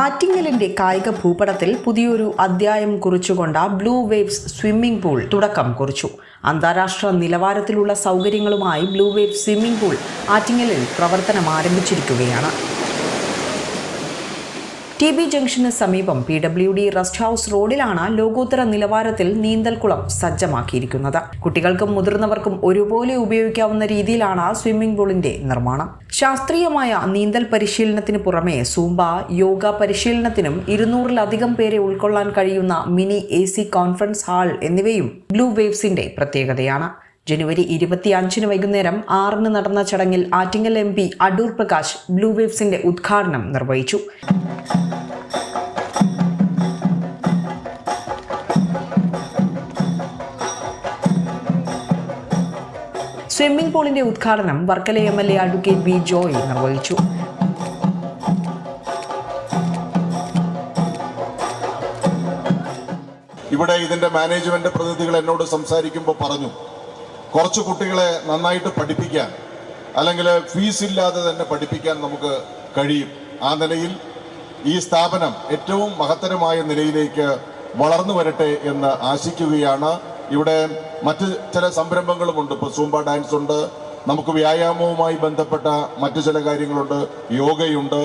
ആറ്റിങ്ങലിന്റെ കായിക ഭൂപടത്തിൽ പുതിയൊരു അധ്യായം കുറിച്ചുകൊണ്ട് ബ്ലൂ വേവ്സ് സ്വിമ്മിംഗ് പൂൾ തുടക്കം കുറിച്ചു. അന്താരാഷ്ട്ര നിലവാരത്തിലുള്ള സൗകര്യങ്ങളുമായി ബ്ലൂ വേവ് സ്വിമ്മിംഗ് പൂൾ ആറ്റിങ്ങലിൽ പ്രവർത്തനം ആരംഭിച്ചിരിക്കുകയാണ് ടി ബി ജംഗ്ഷന് സമീപം P W D rest house റോഡിലാണ് ലോകോത്തര നിലവാരത്തിൽ നീന്തൽക്കുളം സജ്ജമാക്കിയിരിക്കുന്നത്. കുട്ടികൾക്കും മുതിർന്നവർക്കും ഒരുപോലെ ഉപയോഗിക്കാവുന്ന രീതിയിലാണ് സ്വിമ്മിംഗ് പൂളിന്റെ നിർമ്മാണം. ശാസ്ത്രീയമായ നീന്തൽ പരിശീലനത്തിന് പുറമെ സൂംബ യോഗ പരിശീലനത്തിനും ഇരുന്നൂറിലധികം പേരെ ഉൾക്കൊള്ളാൻ കഴിയുന്ന mini A C conference hall എന്നിവയും ബ്ലൂ വേവ്സിന്റെ പ്രത്യേകതയാണ്. ജനുവരി ഇരുപത്തിയഞ്ചിന് വൈകുന്നേരം ആറിന് നടന്ന ചടങ്ങിൽ Attingal M P Adoor Prakash blue വേവ്സിന്റെ ഉദ്ഘാടനം നിർവഹിച്ചു. സ്വിമ്മിംഗ് പൂളിന്റെ ഉദ്ഘാടനം Varkala M L A advocate B Joy നിർവഹിച്ചു. ഇവിടെ ഇതിന്റെ മാനേജ്മെന്റ് പ്രതിനിധികൾ എന്നോട് സംസാരിക്കുമ്പോൾ പറഞ്ഞു കുറച്ച് കുട്ടികളെ നന്നായിട്ട് പഠിപ്പിക്കാൻ അല്ലെങ്കിൽ ഫീസ് ഇല്ലാതെ തന്നെ പഠിപ്പിക്കാൻ നമുക്ക് കഴിയും. ആ നിലയിൽ ഈ സ്ഥാപനം ഏറ്റവും മഹത്തരമായ നിലയിലേക്ക് വളർന്നു വരട്ടെ എന്ന് ആശിക്കുകയാണ് ഇവിടെ മറ്റ് ചില സംരംഭങ്ങളുമുണ്ട്. ഇപ്പോൾ സൂംബ ഡാൻസ് ഉണ്ട്. നമുക്ക് വ്യായാമവുമായി ബന്ധപ്പെട്ട മറ്റു ചില കാര്യങ്ങളുണ്ട്. യോഗയുണ്ട്.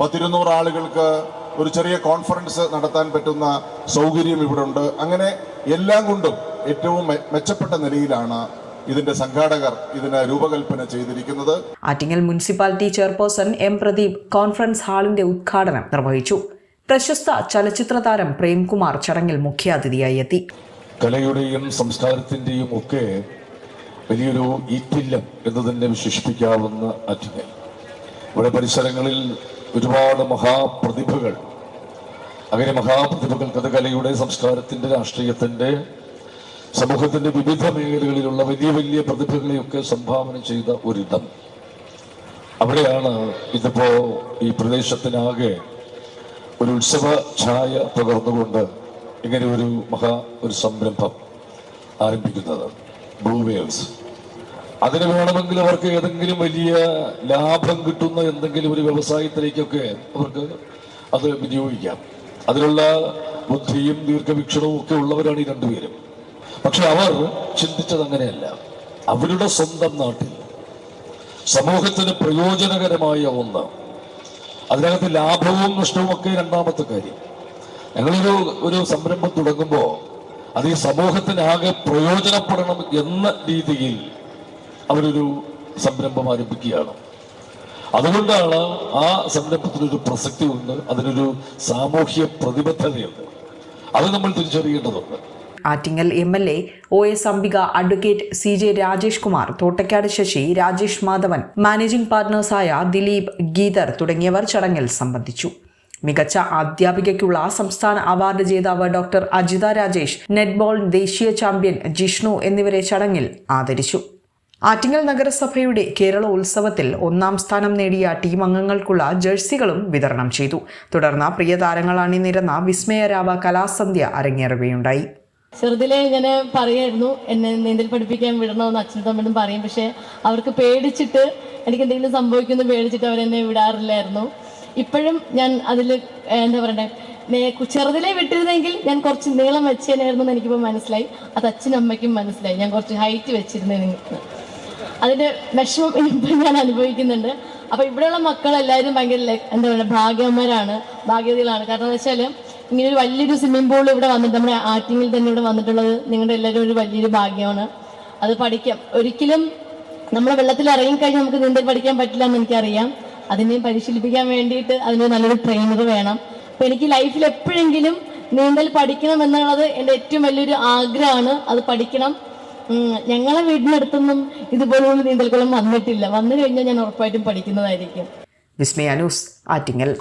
പത്തിരുന്നൂറ് ആളുകൾക്ക് ഒരു ചെറിയ കോൺഫറൻസ് നടത്താൻ പറ്റുന്ന സൗകര്യം ഇവിടെ ഉണ്ട് അങ്ങനെ എല്ലാം കൊണ്ടും ഏറ്റവും മെച്ചപ്പെട്ട നിലയിലാണ് ഇതിന്റെ സംഘാടകർ ഇതിന് രൂപകൽപ്പന ചെയ്തിരിക്കുന്നത്. Attingal municipality chairperson M Pradeep conference ഹാളിന്റെ ഉദ്ഘാടനം നിർവഹിച്ചു. പ്രശസ്ത ചലച്ചിത്ര താരം പ്രേംകുമാർ ചടങ്ങിൽ മുഖ്യാതിഥിയായി എത്തി. കലയുടെയും സംസ്കാരത്തിന്റെയും ഒക്കെ വലിയൊരു ഈറ്റില്ലം എന്ന് തന്നെ വിശേഷിപ്പിക്കാവുന്ന ആറ്റിങ്ങൽ ഇവിടെ പരിസരങ്ങളിൽ ഒരുപാട് മഹാപ്രതിഭകൾ. അങ്ങനെ മഹാപ്രതിഭകൾ കഥകലയുടെ സംസ്കാരത്തിന്റെ രാഷ്ട്രീയത്തിന്റെ സമൂഹത്തിന്റെ വിവിധ മേഖലകളിലുള്ള വലിയ വലിയ പ്രതിഭകളെയൊക്കെ സംഭാവന ചെയ്ത ഒരിടം. അവിടെയാണ് ഇതിപ്പോ ഈ പ്രദേശത്തിനാകെ ഒരു ഉത്സവ ഛായ പകർന്നുകൊണ്ട് ഇങ്ങനെ ഒരു മഹാ ഒരു സംരംഭം ആരംഭിക്കുന്നത്. ബ്ലൂ വേവ്സ് അതിന് വേണമെങ്കിൽ അവർക്ക് ഏതെങ്കിലും വലിയ ലാഭം കിട്ടുന്ന എന്തെങ്കിലും ഒരു വ്യവസായത്തിലേക്കൊക്കെ അവർക്ക് അത് വിനിയോഗിക്കാം. അതിനുള്ള ബുദ്ധിയും ദീർഘവീക്ഷണവും ഒക്കെ ഉള്ളവരാണ് ഈ രണ്ടുപേരും. പക്ഷെ അവർ ചിന്തിച്ചത് അങ്ങനെയല്ല. അവരുടെ സ്വന്തം നാട്ടിൽ സമൂഹത്തിന് പ്രയോജനകരമായ ഒന്ന്. അതിനകത്ത് ലാഭവും നഷ്ടവും ഒക്കെ രണ്ടാമത്തെ കാര്യം. ഞങ്ങളൊരു ഒരു സംരംഭം തുടങ്ങുമ്പോൾ അത് ഈ സമൂഹത്തിനാകെ പ്രയോജനപ്പെടണം എന്ന രീതിയിൽ അവരൊരു സംരംഭം ആരംഭിക്കുകയാണ്. അതുകൊണ്ടാണ് ആ സംരംഭത്തിനൊരു പ്രസക്തി ഉണ്ട് അതിനൊരു സാമൂഹ്യ പ്രതിബദ്ധതയുണ്ട്. അത് നമ്മൾ തിരിച്ചറിയേണ്ടതുണ്ട്. Attingal M L A O S Ambika advocate C J Rajesh Kumar Thottakkad Sasi Rajesh Madhavan managing പാർട്ട്നേഴ്സായ Dileep ഗീതർ തുടങ്ങിയവർ ചടങ്ങിൽ സംബന്ധിച്ചു. മികച്ച അധ്യാപികയ്ക്കുള്ള സംസ്ഥാന അവാർഡ് ജേതാവ് ഡോക്ടർ അജിത രാജേഷ് നെറ്റ്ബോൾ ദേശീയ ചാമ്പ്യൻ ജിഷ്ണു എന്നിവരെ ചടങ്ങിൽ ആദരിച്ചു. ആറ്റിങ്ങൽ നഗരസഭയുടെ കേരള ഉത്സവത്തിൽ ഒന്നാം സ്ഥാനം നേടിയ ടീം അംഗങ്ങൾക്കുള്ള ജേഴ്സികളും വിതരണം ചെയ്തു. തുടർന്ന് പ്രിയ താരങ്ങൾ അണിനിരന്ന വിസ്മയരാവ കലാസന്ധ്യ അരങ്ങേറുകയുണ്ടായി. ചെറുതിലെ ഇങ്ങനെ പറയായിരുന്നു എന്നെ നീന്തൽ പഠിപ്പിക്കാൻ വിടണമെന്ന് അച്ഛനും തമ്മിലും പറയും. പക്ഷെ അവർക്ക് പേടിച്ചിട്ട് എനിക്ക് എന്തെങ്കിലും സംഭവിക്കുമെന്ന് പേടിച്ചിട്ട് അവരെന്നെ വിടാറില്ലായിരുന്നു. ഇപ്പോഴും ഞാൻ അതിൽ എന്താ പറയണ്ടേ ചെറുതിലെ വിട്ടിരുന്നെങ്കിൽ ഞാൻ കുറച്ച് നീളം വെച്ചേനായിരുന്നു എനിക്കിപ്പോൾ മനസ്സിലായി. അത് അച്ഛനും അമ്മയ്ക്കും മനസ്സിലായി. ഞാൻ കുറച്ച് ഹൈറ്റ് വെച്ചിരുന്നതിന് അതിന്റെ വിഷമം ഇപ്പം ഞാൻ അനുഭവിക്കുന്നുണ്ട്. അപ്പോൾ ഇവിടെയുള്ള മക്കളെല്ലാവരും ഭയങ്കര എന്താ പറയുക ഭാഗ്യന്മാരാണ് ഭാഗ്യതകളാണ് കാരണം എന്ന് വെച്ചാൽ ഇങ്ങനെ ഒരു വലിയൊരു സ്വിമ്മിംഗ് പൂൾ ഇവിടെ വന്നിട്ട് നമ്മുടെ ആറ്റിങ്ങിൽ തന്നെ ഇവിടെ വന്നിട്ടുള്ളത് നിങ്ങളുടെ എല്ലാവരും ഒരു വലിയൊരു ഭാഗ്യമാണ്. അത് പഠിക്കാം. ഒരിക്കലും നമ്മളെ വെള്ളത്തിൽ ഇറങ്ങിക്കഴിഞ്ഞാൽ നമുക്ക് നീന്തൽ പഠിക്കാൻ പറ്റില്ല എന്ന് എനിക്കറിയാം. അതിനെ പരിശീലിപ്പിക്കാൻ വേണ്ടിയിട്ട് അതിന് നല്ലൊരു ട്രെയിനർ വേണം. അപ്പം എനിക്ക് ലൈഫിൽ എപ്പോഴെങ്കിലും നീന്തൽ പഠിക്കണം എന്നുള്ളത് എന്റെ ഏറ്റവും വലിയൊരു ആഗ്രഹമാണ്. അത് പഠിക്കണം. ഞങ്ങളെ വീടിനടുത്തൊന്നും ഇതുപോലുള്ള നീന്തൽക്കുളം വന്നിട്ടില്ല. വന്നു കഴിഞ്ഞാൽ ഞാൻ ഉറപ്പായിട്ടും പഠിക്കുന്നതായിരിക്കും. വിസ്മയ ന്യൂസ് ആറ്റിങ്ങൽ.